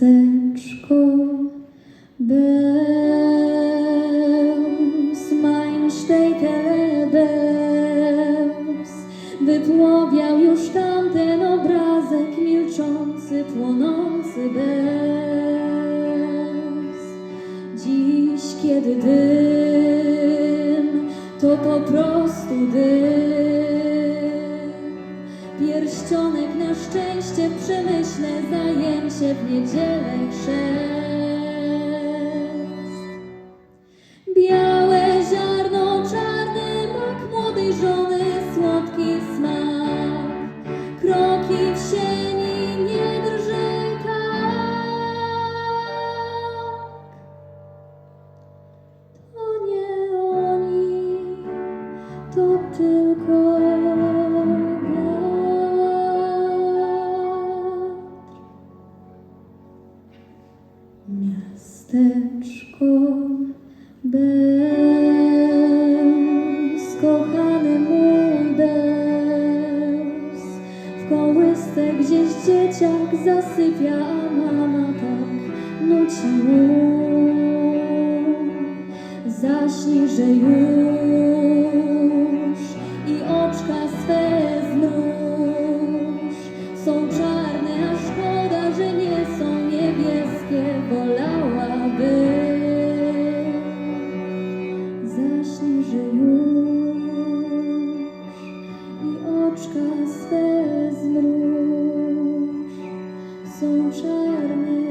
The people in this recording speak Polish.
Miasteczko Beus, mein Städtele Beus, wypłowiał już tamten obrazek milczący, płonący Beus. Dziś, kiedy dym, to po prostu dym. Pierścionek na szczęście w przemyśle, zajęcie w niedzielę chrzest. Białe ziarno, czarny mak młodej żony, słodki smak. Kroki w sieni, nie drży tak. To nie oni, to tylko Miasteczko Beus, kochany mój Beus, w kołysce gdzieś dzieciak zasypia, a mama tak nuci mu. Zaśnij, że już i oczka swe oczka